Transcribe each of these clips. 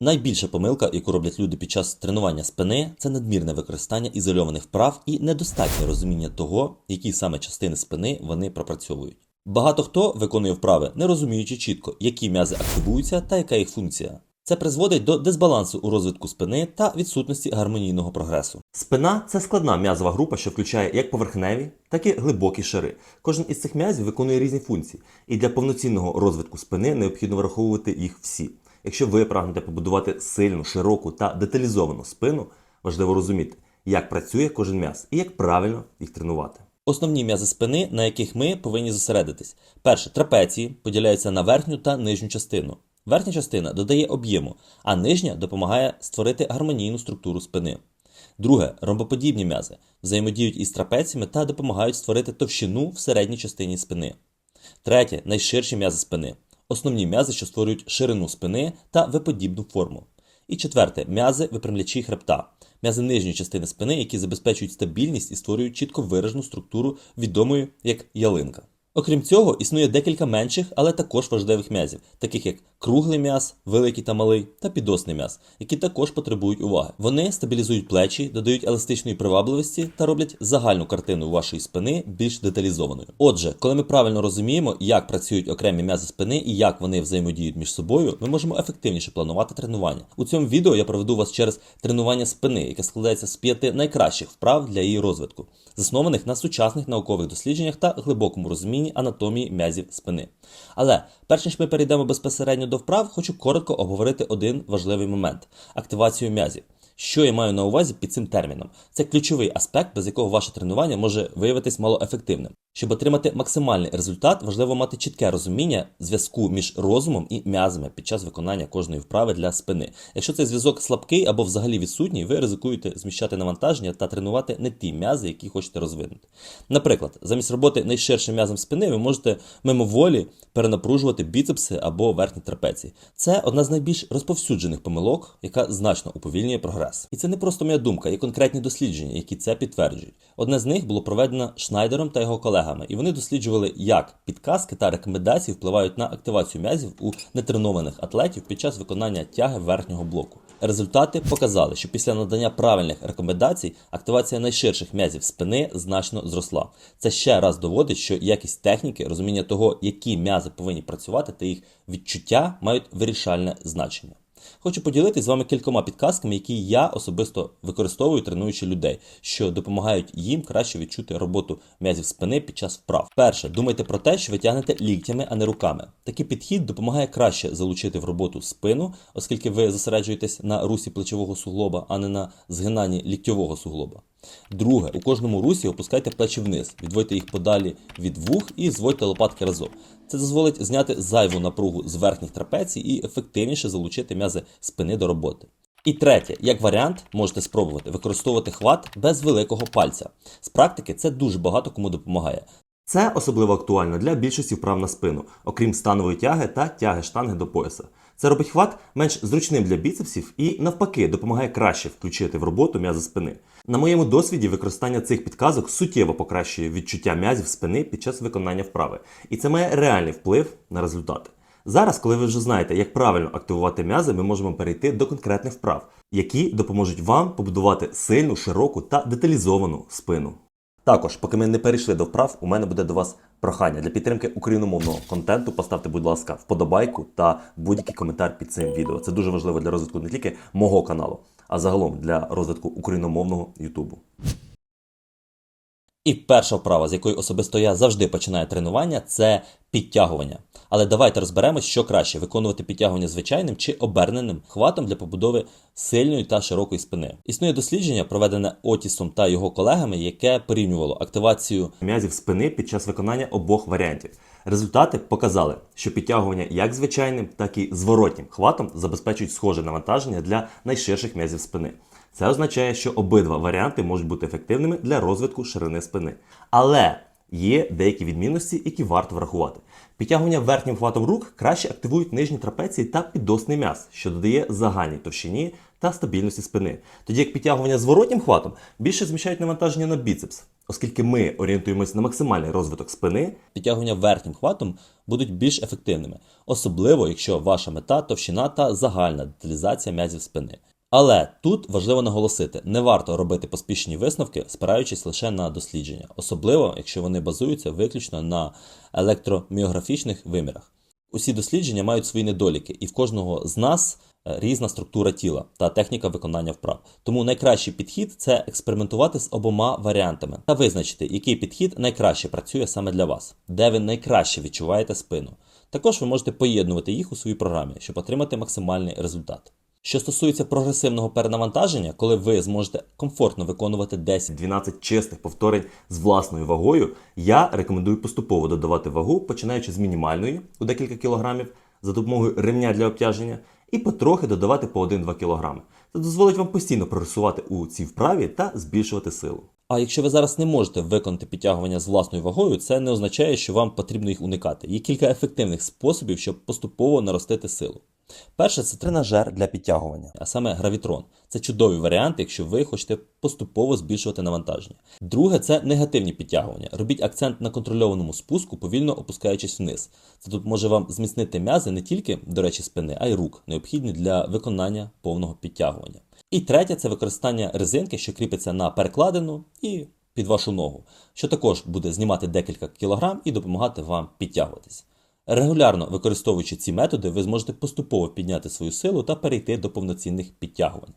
Найбільша помилка, яку роблять люди під час тренування спини, це надмірне використання ізольованих вправ і недостатнє розуміння того, які саме частини спини вони пропрацьовують. Багато хто виконує вправи, не розуміючи чітко, які м'язи активуються та яка їх функція. Це призводить до дисбалансу у розвитку спини та відсутності гармонійного прогресу. Спина це складна м'язова група, що включає як поверхневі, так і глибокі шари. Кожен із цих м'язів виконує різні функції, і для повноцінного розвитку спини необхідно враховувати їх всі. Якщо ви прагнете побудувати сильну, широку та деталізовану спину, важливо розуміти, як працює кожен м'яз і як правильно їх тренувати. Основні м'язи спини, на яких ми повинні зосередитись. Перше трапеції поділяються на верхню та нижню частину. Верхня частина додає об'єму, а нижня допомагає створити гармонійну структуру спини. Друге ромбоподібні м'язи взаємодіють із трапеціями та допомагають створити товщину в середній частині спини. Третє найширші м'язи спини. Основні м'язи, що створюють ширину спини та виподібну форму. І четверте м'язи випрямлячі хребта. М'язи нижньої частини спини, які забезпечують стабільність і створюють чітко виражену структуру, відомою як ялинка. Окрім цього, існує декілька менших, але також важливих м'язів, таких як круглий м'яз, великий та малий, та підосний м'яз, які також потребують уваги. Вони стабілізують плечі, додають еластичної привабливості та роблять загальну картину вашої спини більш деталізованою. Отже, коли ми правильно розуміємо, як працюють окремі м'язи спини і як вони взаємодіють між собою, ми можемо ефективніше планувати тренування. У цьому відео я проведу вас через тренування спини, яке складається з п'яти найкращих вправ для її розвитку, заснованих на сучасних наукових дослідженнях та глибокому розумінні анатомії м'язів спини. Але перш ніж ми перейдемо безпосередньо до вправ, хочу коротко обговорити один важливий момент активацію м'язів. Що я маю на увазі під цим терміном? Це ключовий аспект, без якого ваше тренування може виявитись малоефективним. Щоб отримати максимальний результат, важливо мати чітке розуміння зв'язку між розумом і м'язами під час виконання кожної вправи для спини. Якщо цей зв'язок слабкий або взагалі відсутній, ви ризикуєте зміщати навантаження та тренувати не ті м'язи, які хочете розвинути. Наприклад, замість роботи найширшим м'язом спини, ви можете мимоволі перенапружувати біцепси або верхні трапеції. Це одна з найбільш розповсюджених помилок, яка значно уповільнює прогрес. І це не просто моя думка, є конкретні дослідження, які це підтверджують. Одне з них було проведено Шнайдером та його колегами, і вони досліджували, як підказки та рекомендації впливають на активацію м'язів у нетренованих атлетів під час виконання тяги верхнього блоку. Результати показали, що після надання правильних рекомендацій активація найширших м'язів спини значно зросла. Це ще раз доводить, що якість техніки, розуміння того, які м'язи повинні працювати, та їх відчуття мають вирішальне значення. Хочу поділитися з вами кількома підказками, які я особисто використовую, тренуючи людей, що допомагають їм краще відчути роботу м'язів спини під час вправ. Перше, думайте про те, що ви тягнете ліктями, а не руками. Такий підхід допомагає краще залучити в роботу спину, оскільки ви зосереджуєтесь на русі плечового суглоба, а не на згинанні ліктьового суглоба. Друге, у кожному русі опускайте плечі вниз, відводьте їх подалі від вух і зводьте лопатки разом. Це дозволить зняти зайву напругу з верхніх трапецій і ефективніше залучити м'язи спини до роботи. І третє, як варіант, можете спробувати використовувати хват без великого пальця. З практики це дуже багато кому допомагає. Це особливо актуально для більшості вправ на спину, окрім станової тяги та тяги штанги до пояса. Це робить хват менш зручним для біцепсів і навпаки допомагає краще включити в роботу м'язи спини. На моєму досвіді використання цих підказок суттєво покращує відчуття м'язів спини під час виконання вправи, і це має реальний вплив на результати. Зараз, коли ви вже знаєте, як правильно активувати м'язи, ми можемо перейти до конкретних вправ, які допоможуть вам побудувати сильну, широку та деталізовану спину. Також, поки ми не перейшли до вправ, у мене буде до вас прохання для підтримки україномовного контенту. Поставте, будь ласка, вподобайку та будь-який коментар під цим відео. Це дуже важливо для розвитку не тільки мого каналу, а загалом для розвитку україномовного Ютубу. І перша вправа, з якої особисто я завжди починаю тренування, це підтягування. Але давайте розберемось, що краще виконувати підтягування звичайним чи оберненим хватом для побудови сильної та широкої спини. Існує дослідження, проведене Отісом та його колегами, яке порівнювало активацію м'язів спини під час виконання обох варіантів. Результати показали, що підтягування як звичайним, так і зворотнім хватом забезпечують схоже навантаження для найширших м'язів спини. Це означає, що обидва варіанти можуть бути ефективними для розвитку ширини спини. Але є деякі відмінності, які варто врахувати. Підтягування верхнім хватом рук краще активують нижні трапеції та підосний м'яз, що додає загальній товщині та стабільності спини. Тоді як підтягування зворотнім хватом більше зміщають навантаження на біцепс, Оскільки ми орієнтуємось на максимальний розвиток спини, підтягування верхнім хватом будуть більш ефективними, особливо якщо ваша мета товщина та загальна деталізація м'язів спини. Але тут важливо наголосити, не варто робити поспішні висновки, спираючись лише на дослідження, особливо якщо вони базуються виключно на електроміографічних вимірах. Усі дослідження мають свої недоліки, і в кожного з нас різна структура тіла та техніка виконання вправ. Тому найкращий підхід це експериментувати з обома варіантами та визначити, який підхід найкраще працює саме для вас, де ви найкраще відчуваєте спину. Також ви можете поєднувати їх у своїй програмі, щоб отримати максимальний результат. Що стосується прогресивного перенавантаження, коли ви зможете комфортно виконувати 10-12 чистих повторень з власною вагою, я рекомендую поступово додавати вагу, починаючи з мінімальної у декілька кілограмів за допомогою ремня для обтяження, і потрохи додавати по 1-2 кілограми. Це дозволить вам постійно прогресувати у цій вправі та збільшувати силу. А якщо ви зараз не можете виконати підтягування з власною вагою, це не означає, що вам потрібно їх уникати. Є кілька ефективних способів, щоб поступово наростити силу. Перше це тренажер для підтягування, а саме гравітрон. Це чудовий варіант, якщо ви хочете поступово збільшувати навантаження. Друге це негативні підтягування. Робіть акцент на контрольованому спуску, повільно опускаючись вниз. Це допоможе вам зміцнити м'язи не тільки, до речі, спини, а й рук, необхідні для виконання повного підтягування. І третє це використання резинки, що кріпиться на перекладину і під вашу ногу, що також буде знімати декілька кілограм і допомагати вам підтягуватись. Регулярно використовуючи ці методи, ви зможете поступово підняти свою силу та перейти до повноцінних підтягувань.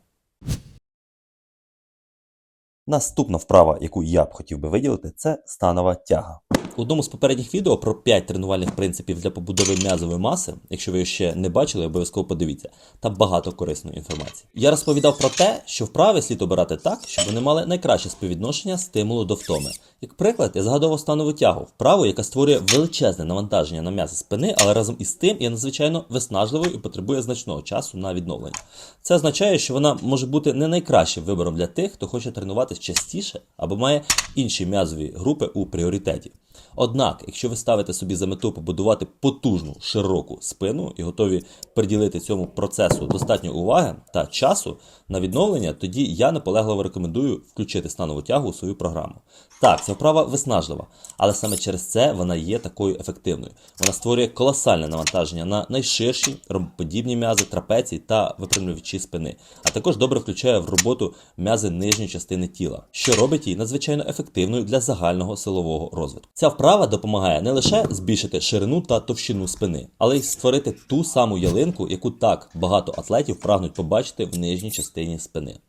Наступна вправа, яку я б хотів би виділити, це станова тяга. У одному з попередніх відео про 5 тренувальних принципів для побудови м'язової маси, якщо ви його ще не бачили, обов'язково подивіться, там багато корисної інформації. Я розповідав про те, що вправи слід обирати так, щоб вони мали найкраще співвідношення стимулу до втоми. Як приклад, я згадував станову тягу, вправу, яка створює величезне навантаження на м'язи спини, але разом із тим є надзвичайно виснажливою і потребує значного часу на відновлення. Це означає, що вона може бути не найкращим вибором для тих, хто хоче тренуватись частіше або має інші м'язові групи у пріоритеті. Однак, якщо ви ставите собі за мету побудувати потужну широку спину і готові приділити цьому процесу достатньо уваги та часу на відновлення, тоді я наполегливо рекомендую включити станову тягу у свою програму. Так, ця вправа виснажлива, але саме через це вона є такою ефективною. Вона створює колосальне навантаження на найширші ромбоподібні м'язи, трапеції та випрямлювачі спини, а також добре включає в роботу м'язи нижньої частини тіла, що робить її надзвичайно ефективною для загального силового розвитку. Ця вправа допомагає не лише збільшити ширину та товщину спини, але й створити ту саму ялинку, яку так багато атлетів прагнуть побачити в нижній частині спини.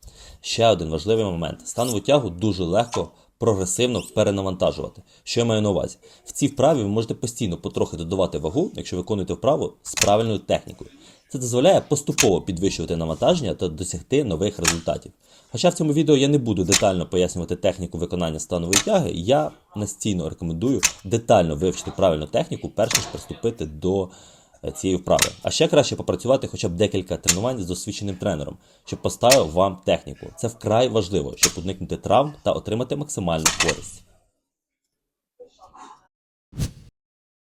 Ще один важливий момент: станову тягу дуже легко. Прогресивно перенавантажувати. Що я маю на увазі? В цій вправі ви можете постійно потрохи додавати вагу, якщо виконуєте вправу з правильною технікою. Це дозволяє поступово підвищувати навантаження та досягти нових результатів. Хоча в цьому відео я не буду детально пояснювати техніку виконання станової тяги, я настійно рекомендую детально вивчити правильну техніку, перш ніж приступити до е, цієї вправи. А ще краще попрацювати хоча б декілька тренувань з досвідченим тренером, щоб поставив вам техніку. Це вкрай важливо, щоб уникнути травм та отримати максимальну користь.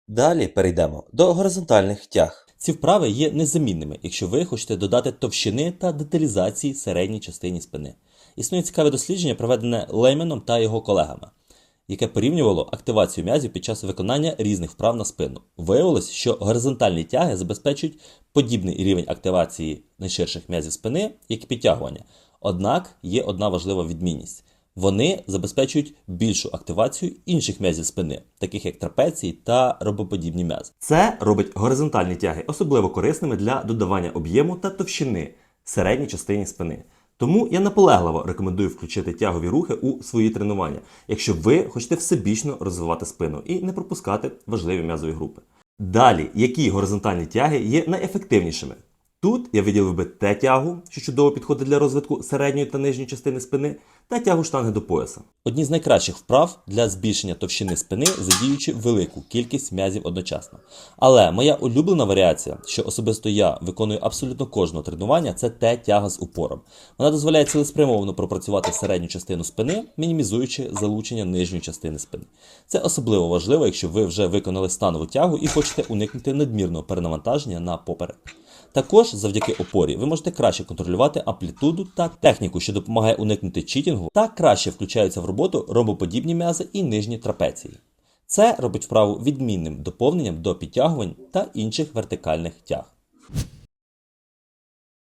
Далі перейдемо до горизонтальних тяг. Ці вправи є незамінними, якщо ви хочете додати товщини та деталізації середній частині спини. Існує цікаве дослідження, проведене Лейменом та його колегами, яке порівнювало активацію м'язів під час виконання різних вправ на спину. Виявилось, що горизонтальні тяги забезпечують подібний рівень активації найширших м'язів спини, як і підтягування. Однак є одна важлива відмінність. Вони забезпечують більшу активацію інших м'язів спини, таких як трапеції та робоподібні м'язи. Це робить горизонтальні тяги особливо корисними для додавання об'єму та товщини середній частині спини. Тому я наполегливо рекомендую включити тягові рухи у свої тренування, якщо ви хочете всебічно розвивати спину і не пропускати важливі м'язові групи. Далі, які горизонтальні тяги є найефективнішими? Тут я виділив би Т-тягу, що чудово підходить для розвитку середньої та нижньої частини спини, та тягу штанги до пояса. Одні з найкращих вправ для збільшення товщини спини, задіючи велику кількість м'язів одночасно. Але моя улюблена варіація, що особисто я виконую абсолютно кожного тренування, це Т-тяга з упором. Вона дозволяє цілеспрямовано пропрацювати середню частину спини, мінімізуючи залучення нижньої частини спини. Це особливо важливо, якщо ви вже виконали станову тягу і хочете уникнути надмірного перенавантаження на поперек. Також завдяки опорі ви можете краще контролювати амплітуду та техніку, що допомагає уникнути читінгу, та краще включаються в роботу ромбоподібні м'язи і нижні трапеції. Це робить вправу відмінним доповненням до підтягувань та інших вертикальних тяг.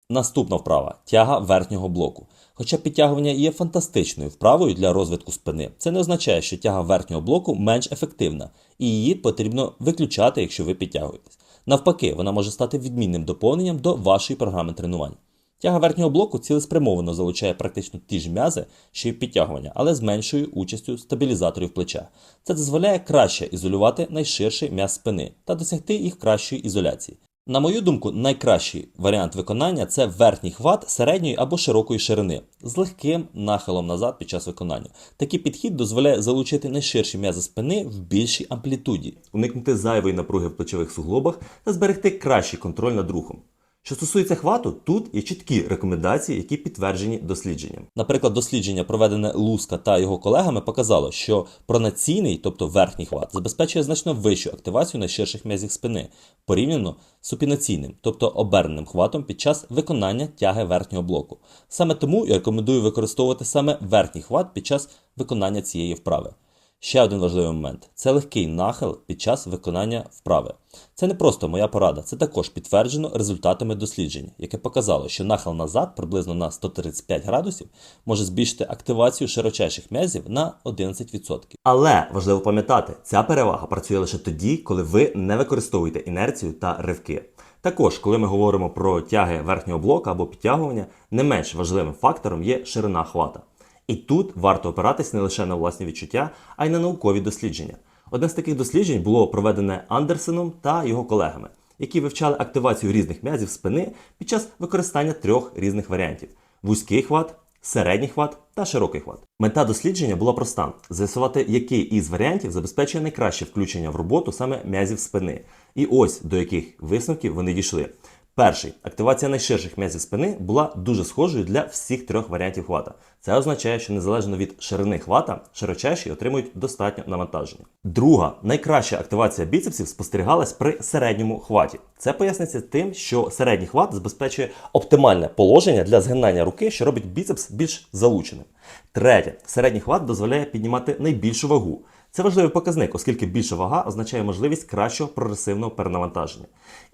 Наступна вправа тяга верхнього блоку. Хоча підтягування є фантастичною вправою для розвитку спини, це не означає, що тяга верхнього блоку менш ефективна, і її потрібно виключати, якщо ви підтягуєтесь. Навпаки, вона може стати відмінним доповненням до вашої програми тренувань. Тяга верхнього блоку цілеспрямовано залучає практично ті ж м'язи, що й підтягування, але з меншою участю стабілізаторів плеча. Це дозволяє краще ізолювати найширший м'яз спини та досягти їх кращої ізоляції. На мою думку, найкращий варіант виконання це верхній хват середньої або широкої ширини з легким нахилом назад під час виконання. Такий підхід дозволяє залучити найширші м'язи спини в більшій амплітуді, уникнути зайвої напруги в плечових суглобах та зберегти кращий контроль над рухом. Що стосується хвату, тут є чіткі рекомендації, які підтверджені дослідженням. Наприклад, дослідження, проведене Луска та його колегами, показало, що пронаційний, тобто верхній хват, забезпечує значно вищу активацію найширших м'язів спини порівняно з супінаційним, тобто оберненим хватом під час виконання тяги верхнього блоку. Саме тому я рекомендую використовувати саме верхній хват під час виконання цієї вправи. Ще один важливий момент це легкий нахил під час виконання вправи. Це не просто моя порада, це також підтверджено результатами досліджень, яке показало, що нахил назад приблизно на 135 градусів може збільшити активацію широчайших м'язів на 11%. Але важливо пам'ятати, ця перевага працює лише тоді, коли ви не використовуєте інерцію та ривки. Також, коли ми говоримо про тяги верхнього блока або підтягування, не менш важливим фактором є ширина хвата. І тут варто опиратись не лише на власні відчуття, а й на наукові дослідження. Одне з таких досліджень було проведене Андерсеном та його колегами, які вивчали активацію різних м'язів спини під час використання трьох різних варіантів: вузький хват, середній хват та широкий хват. Мета дослідження була проста: з'ясувати, який із варіантів забезпечує найкраще включення в роботу саме м'язів спини. І ось до яких висновків вони дійшли. Перший активація найширших м'язів спини була дуже схожою для всіх трьох варіантів хвата. Це означає, що незалежно від ширини хвата, широчайші отримують достатньо навантаження. Друга найкраща активація біцепсів спостерігалась при середньому хваті. Це поясниться тим, що середній хват забезпечує оптимальне положення для згинання руки, що робить біцепс більш залученим. Третє, середній хват дозволяє піднімати найбільшу вагу. Це важливий показник, оскільки більша вага означає можливість кращого прогресивного перенавантаження.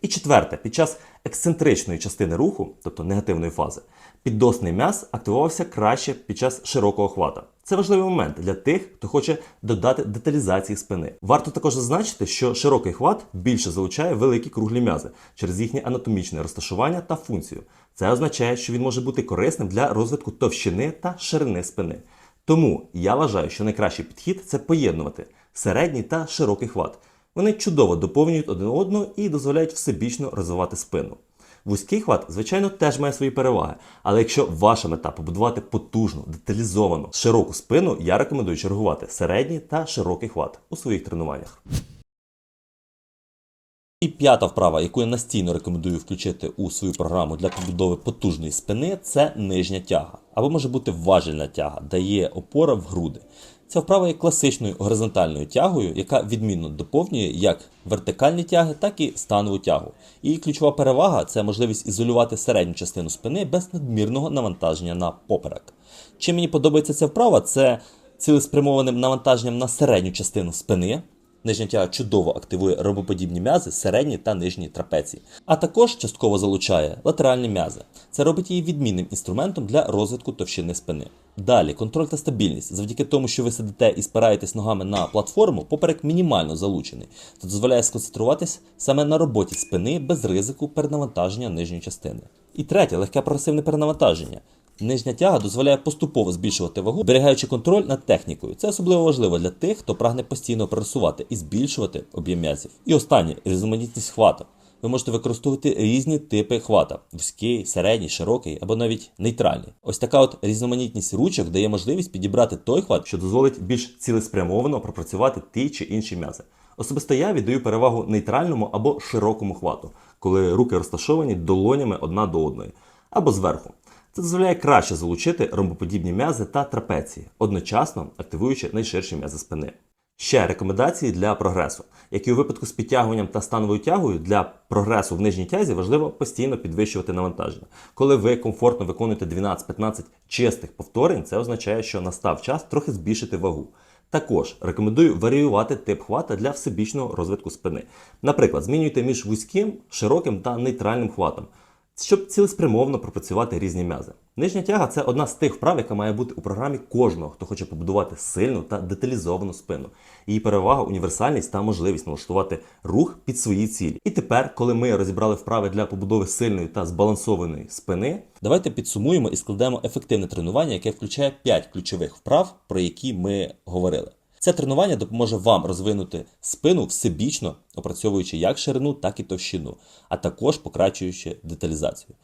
І четверте, під час ексцентричної частини руху, тобто негативної фази, піддосний м'яз активувався краще під час широкого хвата. Це важливий момент для тих, хто хоче додати деталізації спини. Варто також зазначити, що широкий хват більше залучає великі круглі м'язи через їхнє анатомічне розташування та функцію. Це означає, що він може бути корисним для розвитку товщини та ширини спини. Тому я вважаю, що найкращий підхід це поєднувати середній та широкий хват. Вони чудово доповнюють один одного і дозволяють всебічно розвивати спину. Вузький хват, звичайно, теж має свої переваги, але якщо ваша мета побудувати потужну, деталізовану, широку спину, я рекомендую чергувати середній та широкий хват у своїх тренуваннях. І п'ята вправа, яку я настійно рекомендую включити у свою програму для побудови потужної спини, це нижня тяга. Або може бути важельна тяга, дає опора в груди. Ця вправа є класичною горизонтальною тягою, яка відмінно доповнює як вертикальні тяги, так і станову тягу. Її ключова перевага це можливість ізолювати середню частину спини без надмірного навантаження на поперек. Чим мені подобається ця вправа, це цілеспрямованим навантаженням на середню частину спини. Нижня тяга чудово активує робоподібні м'язи, середні та нижні трапеції, а також частково залучає латеральні м'язи. Це робить її відмінним інструментом для розвитку товщини спини. Далі контроль та стабільність. Завдяки тому, що ви сидите і спираєтесь ногами на платформу, поперек мінімально залучений, це дозволяє сконцентруватись саме на роботі спини без ризику перенавантаження нижньої частини. І третє легке прогресивне перенавантаження. Нижня тяга дозволяє поступово збільшувати вагу, зберігаючи контроль над технікою. Це особливо важливо для тих, хто прагне постійно просувати і збільшувати об'єм м'язів. І останнє різноманітність хвата. Ви можете використовувати різні типи хвата: вузький, середній, широкий або навіть нейтральний. Ось така от різноманітність ручок дає можливість підібрати той хват, що дозволить більш цілеспрямовано пропрацювати ті чи інші м'язи. Особисто я віддаю перевагу нейтральному або широкому хвату, коли руки розташовані долонями одна до одної, або зверху. Це дозволяє краще залучити ромбоподібні м'язи та трапеції, одночасно активуючи найширші м'язи спини. Ще рекомендації для прогресу. Як і у випадку з підтягуванням та становою тягою, для прогресу в нижній тязі важливо постійно підвищувати навантаження. Коли ви комфортно виконуєте 12-15 чистих повторень, це означає, що настав час трохи збільшити вагу. Також рекомендую варіювати тип хвата для всебічного розвитку спини. Наприклад, змінюйте між вузьким, широким та нейтральним хватом, щоб цілеспрямовно пропрацювати різні м'язи. Нижня тяга це одна з тих вправ, яка має бути у програмі кожного, хто хоче побудувати сильну та деталізовану спину. Її перевага універсальність та можливість налаштувати рух під свої цілі. І тепер, коли ми розібрали вправи для побудови сильної та збалансованої спини, давайте підсумуємо і складемо ефективне тренування, яке включає 5 ключових вправ, про які ми говорили. Це тренування допоможе вам розвинути спину всебічно, опрацьовуючи як ширину, так і товщину, а також покращуючи деталізацію.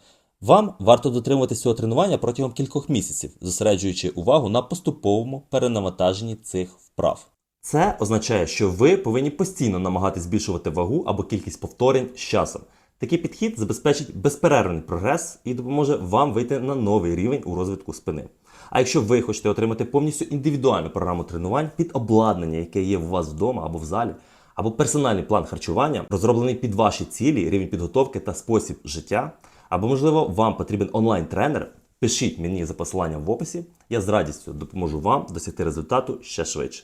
Вам варто дотримуватися цього тренування протягом кількох місяців, зосереджуючи увагу на поступовому перенавантаженні цих вправ. Це означає, що ви повинні постійно намагатись збільшувати вагу або кількість повторень з часом. Такий підхід забезпечить безперервний прогрес і допоможе вам вийти на новий рівень у розвитку спини. А якщо ви хочете отримати повністю індивідуальну програму тренувань під обладнання, яке є у вас вдома або в залі, або персональний план харчування, розроблений під ваші цілі, рівень підготовки та спосіб життя, або, можливо, вам потрібен онлайн-тренер, пишіть мені за посиланням в описі, я з радістю допоможу вам досягти результату ще швидше.